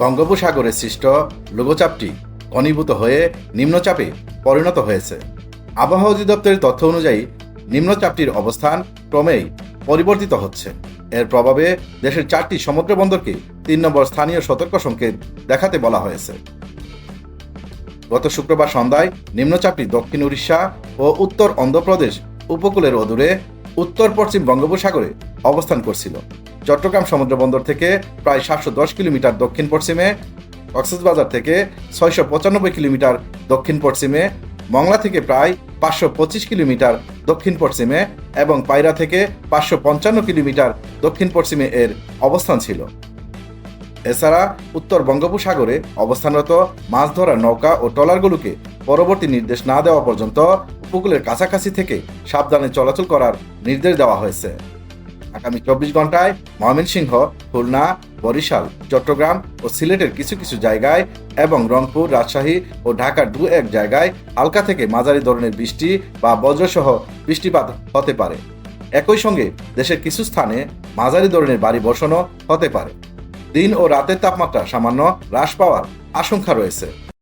বঙ্গোপসাগরে সৃষ্ট লঘুচাপটি ঘনীভূত হয়ে নিম্নচাপে পরিণত হয়েছে। আবহাওয়া অধিদপ্তরের তথ্য অনুযায়ী নিম্নচাপটির অবস্থান ক্রমেই পরিবর্তিত হচ্ছে। এর প্রভাবে দেশের চারটি সমুদ্র বন্দরকে তিন নম্বর স্থানীয় সতর্ক সংকেত দেখাতে বলা হয়েছে। গত শুক্রবার সন্ধ্যায় নিম্নচাপটি দক্ষিণ উড়িষ্যা ও উত্তর অন্ধ্রপ্রদেশ উপকূলের অদূরে উত্তর পশ্চিম বঙ্গোপসাগরে অবস্থান করছিল। চট্টগ্রাম সমুদ্র বন্দর থেকে প্রায় সাতশো দশ কিলোমিটার দক্ষিণ পশ্চিমে, কক্সবাজার থেকে ছয়শো পঁচানব্বই কিলোমিটার দক্ষিণ পশ্চিমে, মংলা থেকে প্রায় পাঁচশো পঁচিশ কিলোমিটার দক্ষিণ পশ্চিমে এবং পায়রা থেকে পাঁচশো পঞ্চান্ন কিলোমিটার দক্ষিণ পশ্চিমে এর অবস্থান ছিল। এছাড়া উত্তর বঙ্গোপসাগরে অবস্থানরত মাছ ধরার নৌকা ও ট্রলারগুলোকে পরবর্তী নির্দেশ না দেওয়া পর্যন্ত উপকূলের কাছাকাছি থেকে সাবধানে চলাচল করার নির্দেশ দেওয়া হয়েছে। আগামী চব্বিশ ঘন্টায় ময়মনসিংহ, খুলনা, বরিশাল, চট্টগ্রাম ও সিলেটের কিছু কিছু জায়গায় এবং রংপুর, রাজশাহী ও ঢাকার দু এক জায়গায় হালকা থেকে মাঝারি ধরনের বৃষ্টি বা বজ্রসহ বৃষ্টিপাত হতে পারে। একই সঙ্গে দেশের কিছু স্থানে মাঝারি ধরনের বাড়ি বসানো হতে পারে। দিন ও রাতের তাপমাত্রা সামান্য হ্রাস পাওয়ার আশঙ্কা রয়েছে।